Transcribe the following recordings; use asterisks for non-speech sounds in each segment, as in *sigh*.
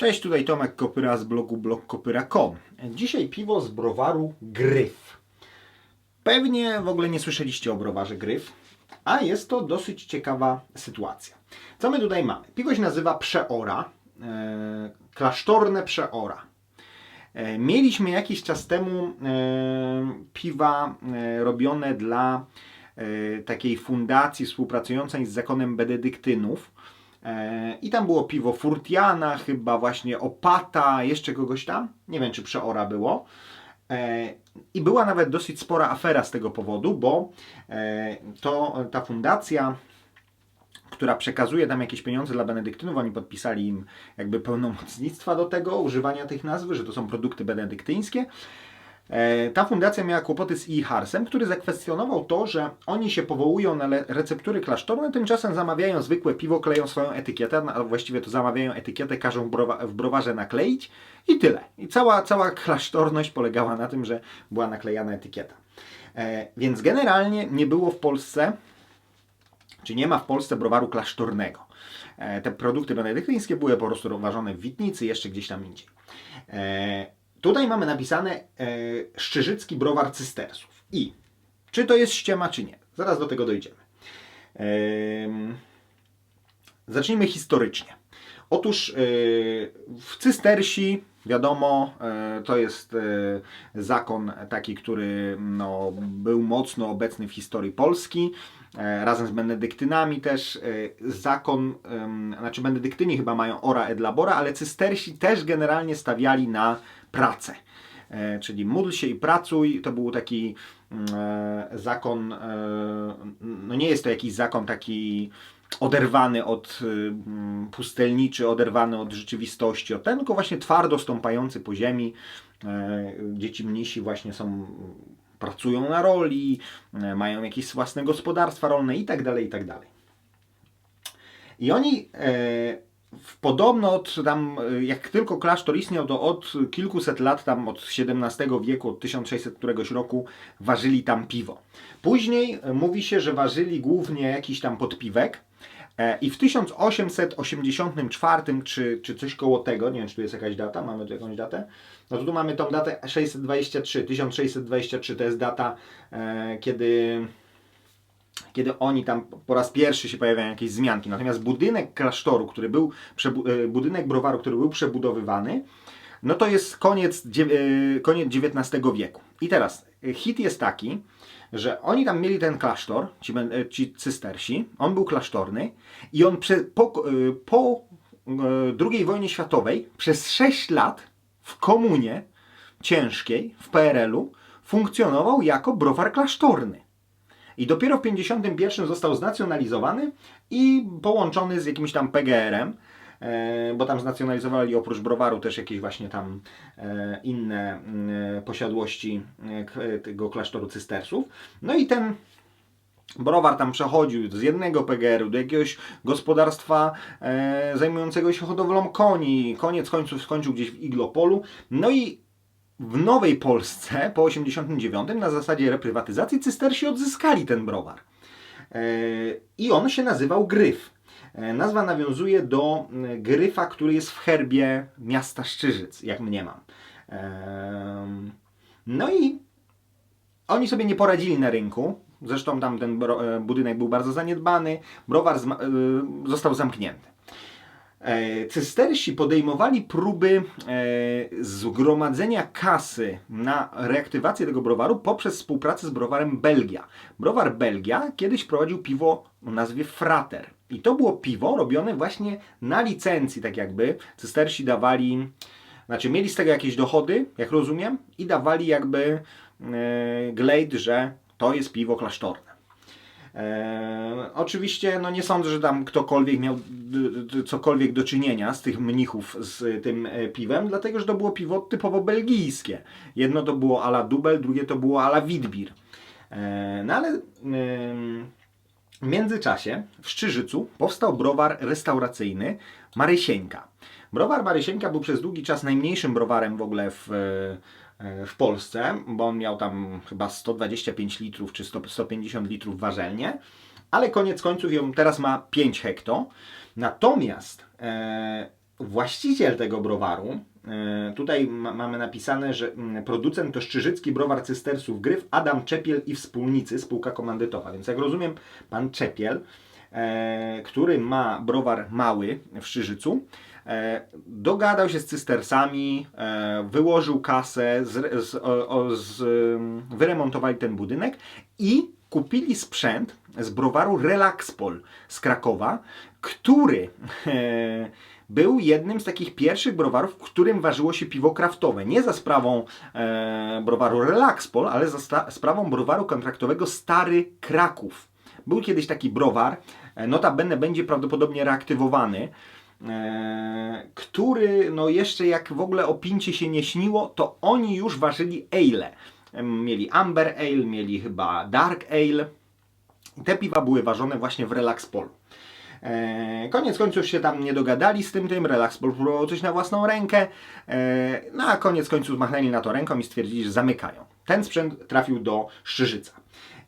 Cześć, tutaj Tomek Kopyra z blogu blogkopyra.com. Dzisiaj piwo z browaru Gryf. Pewnie w ogóle nie słyszeliście o browarze Gryf, a jest to dosyć ciekawa sytuacja. Co my tutaj mamy? Piwo się nazywa Przeora, e, klasztorne Przeora. E, Mieliśmy jakiś czas temu e, piwa e, robione dla e, takiej fundacji współpracującej z zakonem benedyktynów. E, I tam było piwo Furtiana, chyba właśnie Opata, jeszcze kogoś tam. Nie wiem, czy Przeora było. E, I była nawet dosyć spora afera z tego powodu, bo e, to ta fundacja która przekazuje tam jakieś pieniądze dla benedyktynów, oni podpisali im jakby pełnomocnictwa do tego, używania tych nazw, że to są produkty benedyktyńskie. E, Ta fundacja miała kłopoty z IHARS-em, który zakwestionował to, że oni się powołują na receptury klasztorne, tymczasem zamawiają zwykłe piwo, kleją swoją etykietę, no, a właściwie to zamawiają etykietę, każą w browa- w browarze nakleić i tyle. I cała, cała klasztorność polegała na tym, że była naklejana etykieta. E, Więc generalnie nie było w Polsce czy nie ma w Polsce browaru klasztornego. E, Te produkty benedyktyńskie były po prostu uważane w Witnicy, jeszcze gdzieś tam indziej. E, Tutaj mamy napisane e, Szczyżycki browar cystersów. I czy to jest ściema, czy nie? Zaraz do tego dojdziemy. Em, Zacznijmy historycznie. Otóż e, w Cystersi, wiadomo, e, to jest e, zakon taki, który no, był mocno obecny w historii Polski. E, Razem z benedyktynami też e, zakon, znaczy benedyktyni chyba mają ora et labora, ale cystersi też generalnie stawiali na pracę. E, Czyli módl się i pracuj, to był taki mm, e, zakon, e, no nie jest to jakiś zakon taki oderwany od y, mm, pustelniczy, oderwany od rzeczywistości, od ten, tylko właśnie twardo stąpający po ziemi. Dzieci mnisi właśnie są, pracują na roli, mają jakieś własne gospodarstwa rolne i tak dalej, i tak dalej. I oni podobno od tam, e, jak tylko klasztor istniał, to od kilkuset lat, tam od XVII wieku, od 1600 któregoś roku, ważyli tam piwo. Później e, mówi się, że ważyli głównie jakiś tam podpiwek. E, I w 1884 czy, czy coś koło tego, nie wiem czy tu jest jakaś data, mamy tu jakąś datę, no to tu mamy tą datę 623, 1623 to jest data, e, kiedy kiedy oni tam po raz pierwszy się pojawiają jakieś zmianki. Natomiast budynek klasztoru, który był, e, budynek browaru, który był przebudowywany, no to jest koniec, e, koniec XIX wieku. I teraz e, hit jest taki, że oni tam mieli ten klasztor, ci, ci cystersi, on był klasztorny i on prze, po, po II wojnie światowej przez 6 lat w komunie ciężkiej w PRL-u funkcjonował jako browar klasztorny. I dopiero w 51 został znacjonalizowany i połączony z jakimś tam PGR-em, e, bo tam znacjonalizowali oprócz browaru też jakieś właśnie tam e, inne e, posiadłości tego klasztoru cystersów. No i ten browar tam przechodził z jednego PGR-u do jakiegoś gospodarstwa e, zajmującego się hodowlą koni. Koniec końców skończył gdzieś w Iglopolu. No i w Nowej Polsce po 89 na zasadzie reprywatyzacji cystersi odzyskali ten browar. E, I on się nazywał Gryf. E, Nazwa nawiązuje do mm, gryfa, który jest w herbie miasta Szczyżyc, jak mniemam. Em, No i oni sobie nie poradzili na rynku. Zresztą tam ten e, budynek był bardzo zaniedbany. Browar e, został zamknięty. E, Cystersi podejmowali próby e, zgromadzenia kasy na reaktywację tego browaru poprzez współpracę z browarem Belgia. Browar Belgia kiedyś prowadził piwo o nazwie Frater. I to było piwo robione właśnie na licencji, tak jakby. Cystersi dawali, znaczy mieli z tego jakieś dochody, jak rozumiem, i dawali jakby e, glejt, że to jest piwo klasztorne. E, oczywiście, no nie sądzę, że tam ktokolwiek miał cokolwiek do czynienia z tych mnichów z tym e, piwem, dlatego że to było piwo typowo belgijskie. Jedno to było ala Dubel, drugie to było ala Witbier. E, no ale em, w międzyczasie w Szczyżycu powstał browar restauracyjny Marysieńka. Browar Marysieńka był przez długi czas najmniejszym browarem w ogóle w, e, w Polsce, bo on miał tam chyba 125 litrów czy 100, 150 litrów warzelnie, ale koniec końców ją teraz ma 5 hekto. Natomiast e, właściciel tego browaru, e, tutaj ma, mamy napisane, że mm, producent to Szczyżycki Browar Cystersów Gryf, Adam Czepiel i wspólnicy, spółka komandytowa. Więc jak rozumiem, pan Czepiel, e, który ma browar mały w Szczyżycu, e, dogadał się z cystersami, e, wyłożył kasę, z, z, o, z, wyremontowali ten budynek i kupili sprzęt z browaru Relaxpol z Krakowa, który e, był jednym z takich pierwszych browarów, w którym ważyło się piwo kraftowe. Nie za sprawą e, browaru Relaxpol, ale za sprawą browaru kontraktowego Stary Kraków. Był kiedyś taki browar, e, notabene będzie prawdopodobnie reaktywowany, e, który no jeszcze jak w ogóle o pincie się nie śniło, to oni już ważyli ale. Mieli Amber Ale, mieli chyba Dark Ale. Te piwa były ważone właśnie w Relaxpolu. E, koniec końców się tam nie dogadali z tym tym, Relaxpol próbował coś na własną rękę, no a koniec końców machnęli na to ręką i stwierdzili, że zamykają. Ten sprzęt trafił do Szczyżyca.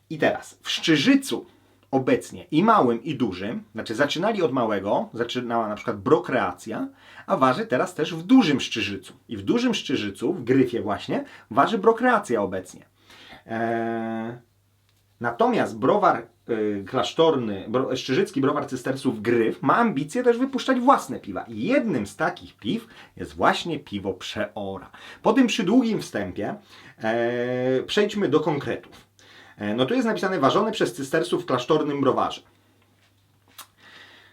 I teraz w Szczyżycu obecnie i małym i dużym, znaczy zaczynali od małego, zaczynała na przykład Brokreacja, a waży teraz też w dużym Szczyżycu. I w dużym Szczyżycu, w Gryfie właśnie, waży Brokreacja obecnie. Eee, Natomiast browar y, klasztorny, bro, szczyżycki browar cystersów Gryf ma ambicje też wypuszczać własne piwa. I jednym z takich piw jest właśnie piwo Przeora. Po tym przydługim wstępie e, przejdźmy do konkretów. E, no tu jest napisane ważone przez cystersów w klasztornym browarze.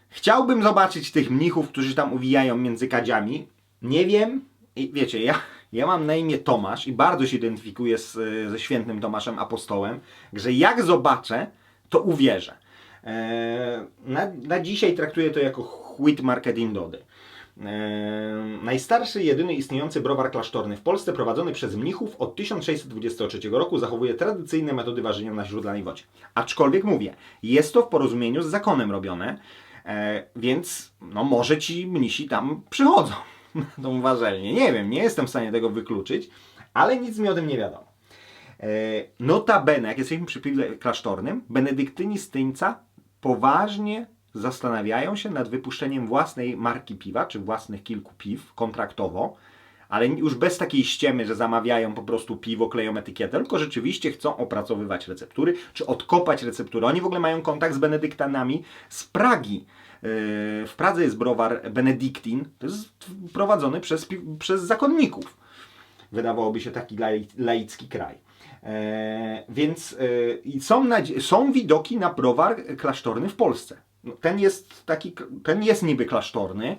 Chciałbym zobaczyć tych mnichów, którzy tam uwijają między kadziami. Nie wiem. I wiecie, ja, ja mam na imię Tomasz i bardzo się identyfikuję z, ze świętym Tomaszem Apostołem, że jak zobaczę, to uwierzę. Eee, na, na dzisiaj traktuję to jako chwit marketing Dody. Najstarszy, jedyny istniejący browar klasztorny w Polsce, prowadzony przez mnichów od 1623 roku, zachowuje tradycyjne metody ważenia na źródlanej wodzie. Aczkolwiek mówię, jest to w porozumieniu z zakonem robione, e, więc no, może ci mnisi tam przychodzą *laughs* na tą ważelnię. Nie wiem, nie jestem w stanie tego wykluczyć, ale nic mi o tym nie wiadomo. E, Notabene, jak jesteśmy przy piwie klasztornym, benedyktyni z Tyńca poważnie zastanawiają się nad wypuszczeniem własnej marki piwa, czy własnych kilku piw kontraktowo, ale już bez takiej ściemy, że zamawiają po prostu piwo, kleją etykietę, tylko rzeczywiście chcą opracowywać receptury, czy odkopać receptury. Oni w ogóle mają kontakt z benedyktanami z Pragi. Yy, W Pradze jest browar Benedyktin, to jest prowadzony przez, przez zakonników wydawałoby się taki lai- laicki kraj. E, więc e, są, są widoki na browar klasztorny w Polsce. No, ten jest taki, ten jest niby klasztorny,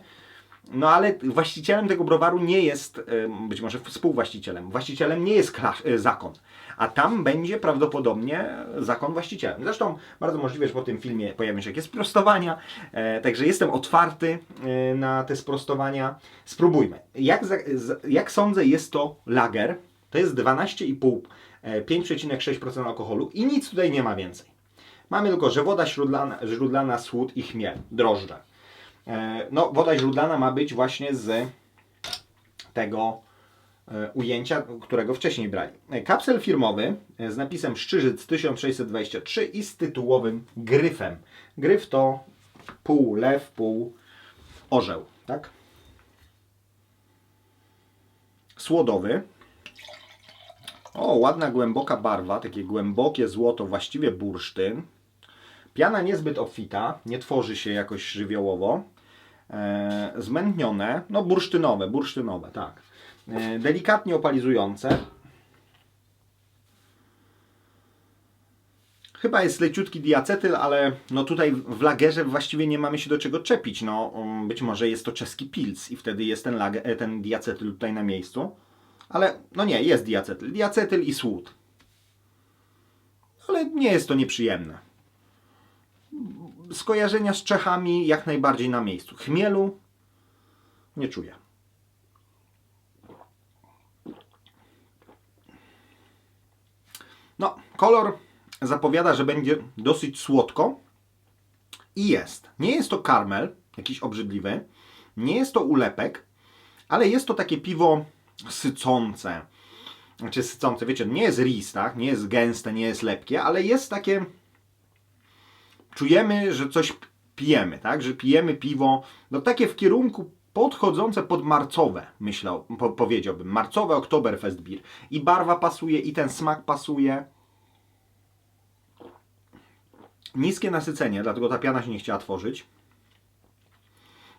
no ale właścicielem tego browaru nie jest, być może współwłaścicielem, właścicielem nie jest e, zakon, a tam będzie prawdopodobnie zakon właścicielem. Zresztą bardzo możliwe, że po tym filmie pojawią się jakieś sprostowania, e, także jestem otwarty e, na te sprostowania. Spróbujmy. Jak, jak sądzę, jest to lager, to jest 12,5, e, 5,6% alkoholu i nic tutaj nie ma więcej. Mamy tylko, że woda śródlana, źródlana słód i chmiel, drożdże. E, No, woda źródlana ma być właśnie z tego e, ujęcia, którego wcześniej brali. E, Kapsel firmowy z napisem Szczyżyc 1623 i z tytułowym gryfem. Gryf to pół lew, pół orzeł, tak? Słodowy. O, ładna, głęboka barwa, takie głębokie złoto, właściwie bursztyn. Piana niezbyt obfita, nie tworzy się jakoś żywiołowo. E, zmętnione, no bursztynowe, bursztynowe, tak. E, delikatnie opalizujące. Chyba jest leciutki diacetyl, ale no tutaj w lagerze właściwie nie mamy się do czego czepić. No, um, być może jest to czeski pils i wtedy jest ten, lager, e, ten diacetyl tutaj na miejscu. Ale no nie, jest diacetyl. Diacetyl i słód. Ale nie jest to nieprzyjemne skojarzenia z Czechami jak najbardziej na miejscu. Chmielu nie czuję. No, kolor zapowiada, że będzie dosyć słodko i jest. Nie jest to karmel, jakiś obrzydliwy, nie jest to ulepek, ale jest to takie piwo sycące. Znaczy sycące, wiecie, nie jest ris, tak? Nie jest gęste, nie jest lepkie, ale jest takie czujemy, że coś pijemy, tak? Że pijemy piwo, no takie w kierunku podchodzące pod marcowe, myślał, po, powiedziałbym. Marcowe Oktoberfest Beer. I barwa pasuje, i ten smak pasuje. Niskie nasycenie, dlatego ta piana się nie chciała tworzyć.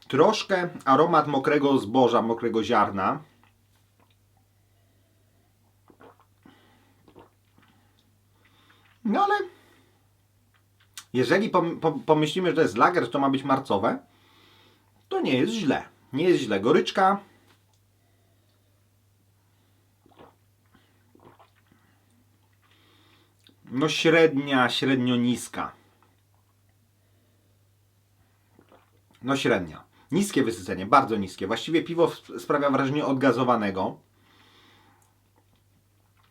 Troszkę aromat mokrego zboża, mokrego ziarna. No ale jeżeli pom- pom- pomyślimy, że to jest lager, to ma być marcowe, to nie jest źle. Nie jest źle. Goryczka. No średnia, średnio niska. No średnia. Niskie wysycenie, bardzo niskie. Właściwie piwo sprawia wrażenie odgazowanego.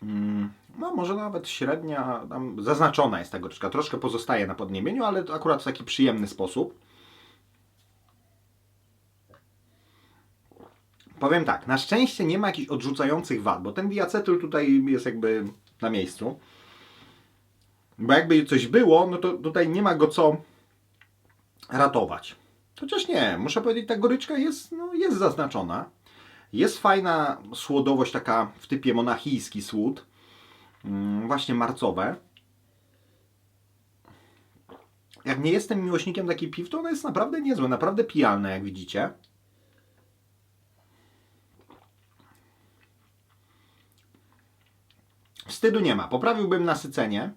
Mm, No może nawet średnia, tam zaznaczona jest ta goryczka. Troszkę pozostaje na podniebieniu, ale to akurat w taki przyjemny sposób. Powiem tak, na szczęście nie ma jakichś odrzucających wad, bo ten diacetyl tutaj jest jakby na miejscu. Bo jakby coś było, no to tutaj nie ma go co ratować. Chociaż nie, muszę powiedzieć, ta goryczka jest, no, jest zaznaczona. Jest fajna słodowość, taka w typie monachijski słód. Mm, Właśnie marcowe. Jak nie jestem miłośnikiem takich piw, to one jest naprawdę niezłe, naprawdę pijalne, jak widzicie. Wstydu nie ma. Poprawiłbym nasycenie.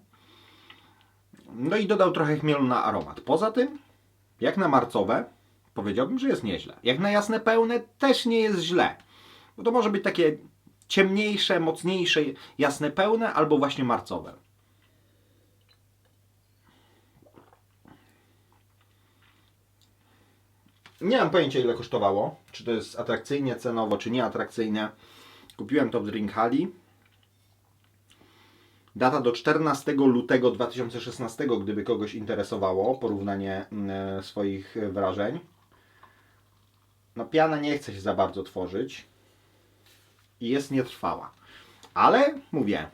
No i dodał trochę chmielu na aromat. Poza tym, jak na marcowe, powiedziałbym, że jest nieźle. Jak na jasne pełne, też nie jest źle. Bo to może być takie ciemniejsze, mocniejsze, jasne pełne, albo właśnie marcowe. Nie mam pojęcia ile kosztowało. Czy to jest atrakcyjnie cenowo, czy nie atrakcyjne. Kupiłem to w Drink. Data do 14 lutego 2016, gdyby kogoś interesowało porównanie mm, swoich wrażeń. No piana nie chce się za bardzo tworzyć jest nietrwała. Ale mówię,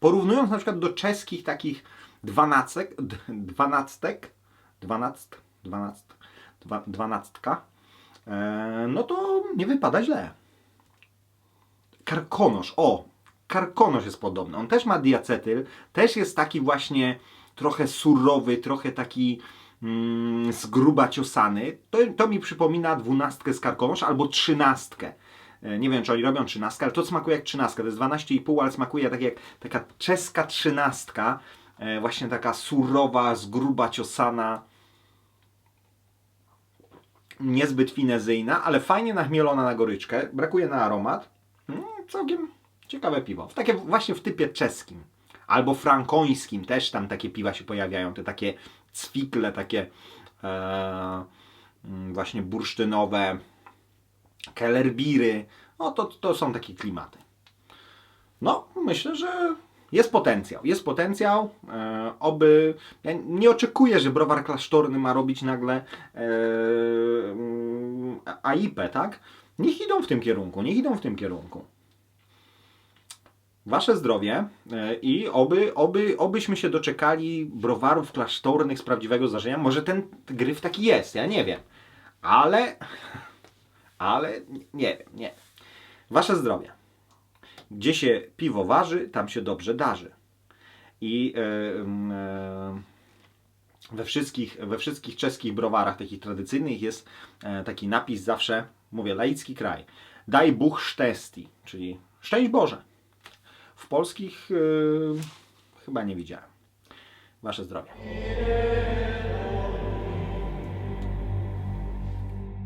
porównując na przykład do czeskich takich dwanastek, d- dwanastek, dwanast, dwanast, dwa, e, no to nie wypada źle. Karkonosz, o, karkonosz jest podobny. On też ma diacetyl, też jest taki właśnie trochę surowy, trochę taki mm, z gruba ciosany. To, to mi przypomina dwunastkę z karkonosz albo trzynastkę. E, Nie wiem, czy oni robią trzynastkę, ale to smakuje jak trzynastka. To jest 12,5, ale smakuje tak jak taka czeska trzynastka. E, Właśnie taka surowa, z gruba ciosana. Niezbyt finezyjna, ale fajnie nachmielona na goryczkę. Brakuje na aromat. Mm, całkiem ciekawe piwo. W takie właśnie w typie czeskim. Albo frankońskim też tam takie piwa się pojawiają. Te takie cwikle, takie e, mm, właśnie bursztynowe, kellerbiry. No to, to są takie klimaty. No, myślę, że jest potencjał. Jest potencjał, e, oby... Ja nie oczekuję, że browar klasztorny ma robić nagle e, mm, AIP, tak? Niech idą w tym kierunku, niech idą w tym kierunku. Wasze zdrowie e, i oby, oby, obyśmy się doczekali browarów klasztornych z prawdziwego zdarzenia. Może ten gryf taki jest, ja nie wiem. Ale, ale nie wiem, nie. Wasze zdrowie. Gdzie się piwo waży, tam się dobrze darzy. I e, mm, e, we wszystkich, we wszystkich czeskich browarach takich tradycyjnych jest e, taki napis zawsze, mówię, laicki kraj. Daj Bóg szczęści, czyli szczęść Boże. W polskich chyba nie widziałem. Wasze zdrowie.